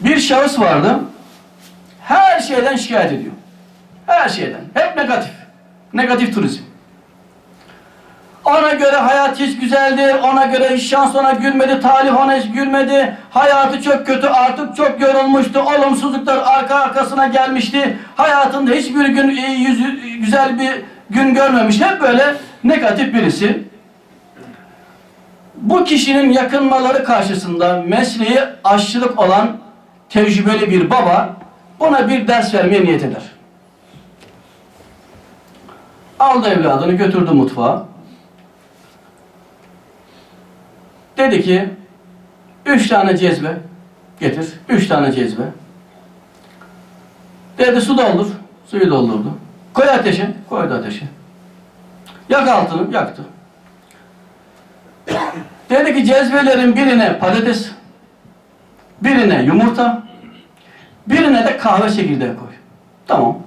Bir şahıs vardı. Her şeyden şikayet ediyor. Her şeyden. Hep negatif. Negatif turizm. Ona göre hayat hiç güzeldi, ona göre hiç şans ona gülmedi, talih ona hiç gülmedi, hayatı çok kötü, artık çok yorulmuştu, olumsuzluklar arka arkasına gelmişti, hayatında hiçbir gün e, yüzü, güzel bir gün görmemiş, hep böyle negatif birisi. Bu kişinin yakınmaları karşısında mesleği aşçılık olan tecrübeli bir baba buna bir ders vermeye niyet eder. Aldı evladını götürdü mutfağa. Dedi ki üç tane cezve getir. Üç tane cezve. Dedi su doldur. Suyu doldurdu. Koy ateşe. Koydu ateşe. Yak altını. Yaktı. Dedi ki cezvelerin birine patates, birine yumurta, birine de kahve çekirdeği koy. Tamam.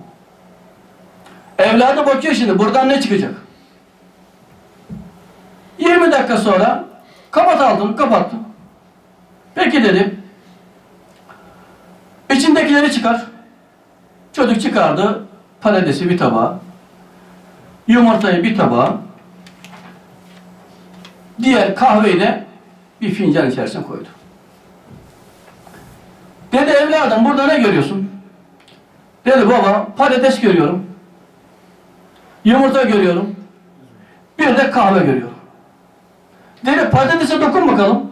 Evladı bakıyor şimdi buradan ne çıkacak? 20 dakika sonra kapat altını kapattı. Peki dedim. İçindekileri çıkar. Çocuk çıkardı patatesi bir tabağa, yumurtayı bir tabağa, diğer kahveyi de bir fincan içerisine koydu. Dedi evladım burada ne görüyorsun? Dedi baba patates görüyorum. Yumurta görüyorum. Bir de kahve görüyorum. Dedi patatese dokun bakalım.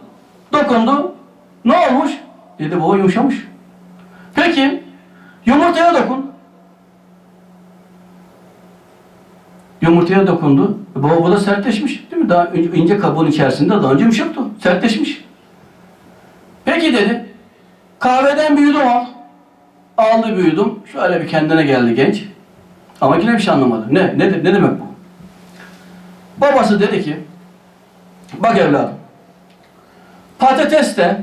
Dokundu. Ne olmuş? Dedi baba yumuşamış. Peki yumurtaya dokun. Yumurtaya dokundu. Baba bu da sertleşmiş. Değil mi? Daha ince kabuğun içerisinde daha önce yumuşaktı. Sertleşmiş. Peki dedi. Kahveden yudum al. Aldı bir yudum. Şöyle bir kendine geldi genç. Ama yine bir şey anlamadı. Ne? Ne, ne demek bu? Babası dedi ki Bak evladım. Patates de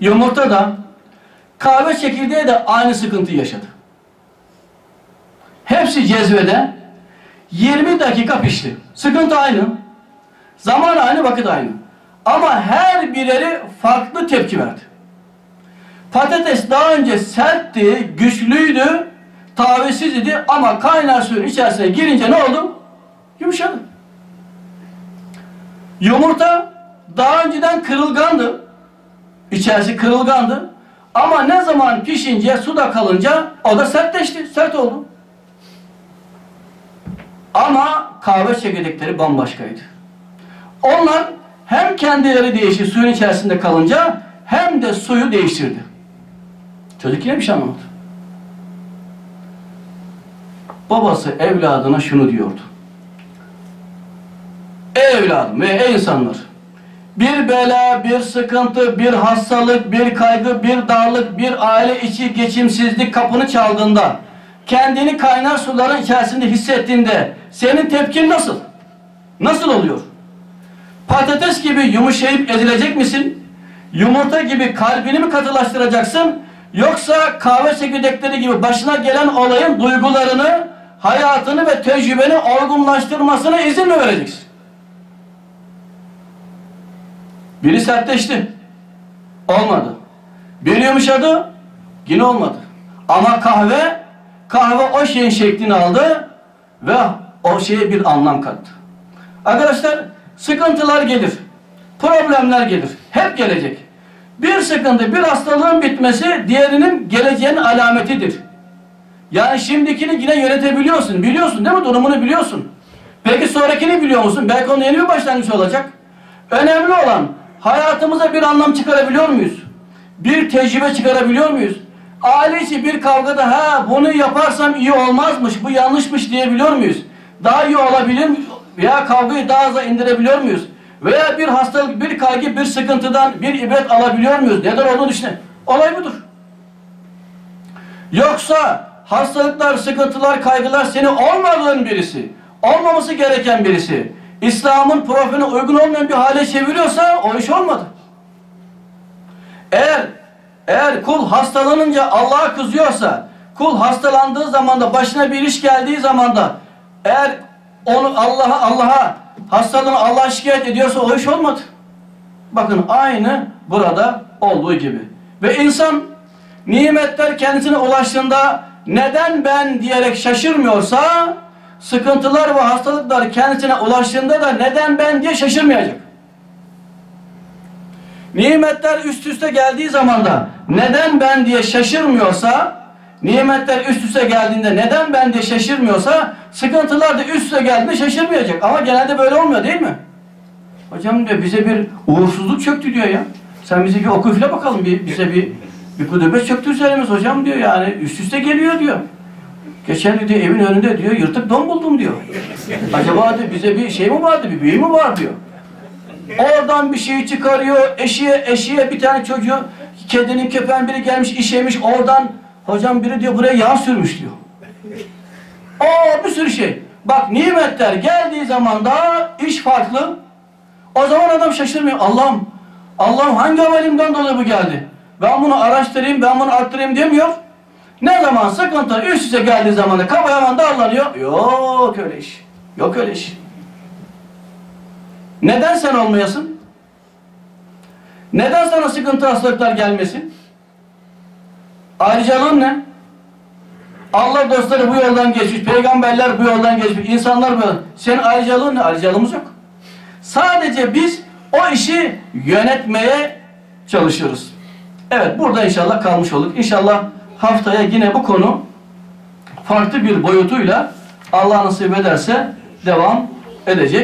yumurta da kahve çekirdeği de aynı sıkıntı yaşadı. Hepsi cezvede 20 dakika pişti. Sıkıntı aynı. Zaman aynı, vakit aynı. Ama her bireri farklı tepki verdi. Patates daha önce sertti, güçlüydü, tavizsiz idi ama kaynar suyun içerisine girince ne oldu? Yumuşadı. Yumurta daha önceden kırılgandı. İçerisi kırılgandı. Ama ne zaman pişince suda kalınca o da sertleşti. Sert oldu. Ama kahve çekirdekleri bambaşkaydı. Onlar hem kendileri değişti suyun içerisinde kalınca hem de suyu değiştirdi. Çocuk yine bir şey anlamadı. Babası evladına şunu diyordu. Ey evladım ve ey insanlar! Bir bela, bir sıkıntı, bir hastalık, bir kaygı, bir darlık, bir aile içi geçimsizlik kapını çaldığında, kendini kaynar suların içerisinde hissettiğinde senin tepkin nasıl? Nasıl oluyor? Patates gibi yumuşayıp ezilecek misin? Yumurta gibi kalbini mi katılaştıracaksın? Yoksa kahve çekirdekleri gibi başına gelen olayın duygularını, hayatını ve tecrübeni olgunlaştırmasına izin mi vereceksin? Biri sertleşti. Olmadı. Biri yumuşadı. Yine olmadı. Ama kahve, kahve o şeyin şeklini aldı ve o şeye bir anlam kattı. Arkadaşlar sıkıntılar gelir. Problemler gelir. Hep gelecek. Bir sıkıntı, bir hastalığın bitmesi diğerinin geleceğinin alametidir. Yani şimdikini yine yönetebiliyorsun. Biliyorsun değil mi? Durumunu biliyorsun. Peki sonrakini biliyor musun? Belki onun yeni bir başlangıç olacak. Önemli olan hayatımıza bir anlam çıkarabiliyor muyuz? Bir tecrübe çıkarabiliyor muyuz? Aile içi bir kavgada ha bunu yaparsam iyi olmazmış, bu yanlışmış diyebiliyor muyuz? Daha iyi olabilir? Veya kavgayı daha az indirebiliyor muyuz? Veya bir hastalık, bir kaygı, bir sıkıntıdan bir ibret alabiliyor muyuz? Neden olduğunu düşünün. Olay budur. Yoksa hastalıklar, sıkıntılar, kaygılar seni olmadığın birisi, olmaması gereken birisi, İslam'ın profiline uygun olmayan bir hale çeviriyorsa o iş olmadı. Eğer eğer kul hastalanınca Allah'a kızıyorsa, kul hastalandığı zaman da başına bir iş geldiği zaman da eğer onu Allah'a Allah'a hastalığını Allah'a şikayet ediyorsa o iş olmadı. Bakın aynı burada olduğu gibi. Ve insan nimetler kendisine ulaştığında neden ben diyerek şaşırmıyorsa sıkıntılar ve hastalıklar kendisine ulaştığında da neden ben diye şaşırmayacak. Nimetler üst üste geldiği zaman da neden ben diye şaşırmıyorsa, nimetler üst üste geldiğinde neden ben diye şaşırmıyorsa, sıkıntılar da üst üste geldiğinde şaşırmayacak. Ama genelde böyle olmuyor değil mi? Hocam diyor bize bir uğursuzluk çöktü diyor ya. Sen bize bir oku üfle bakalım, bir, bize bir bir kudübe çöktü üzerimiz hocam diyor yani üst üste geliyor diyor. Geçen diyor evin önünde diyor yırtık don buldum diyor. Acaba diyor bize bir şey mi vardı, bir büyü mü var diyor. Oradan bir şey çıkarıyor. Eşiğe, eşiğe bir tane çocuğu, kedinin köpeğin biri gelmiş işemiş. Oradan hocam biri diyor buraya yağ sürmüş diyor. O bir sürü şey. Bak nimetler geldiği zaman da iş farklı. O zaman adam şaşırmıyor. Allah'ım, Allah'ım hangi amelimden dolayı bu geldi? Ben bunu araştırayım, ben bunu arttırayım demiyor. Ne zaman sıkıntı üst üste geldiği zaman da kafa hemen darlanıyor. Yok öyle iş. Yok öyle iş. Neden sen olmayasın? Neden sana sıkıntı hastalıklar gelmesin? Ayrıcalığın ne? Allah dostları bu yoldan geçmiş, peygamberler bu yoldan geçmiş, insanlar bu yoldan. Senin ayrıcalığın ne? Ayrıcalığımız yok. Sadece biz o işi yönetmeye çalışıyoruz. Evet, burada inşallah kalmış olduk. İnşallah haftaya yine bu konu farklı bir boyutuyla Allah nasip ederse devam edecek.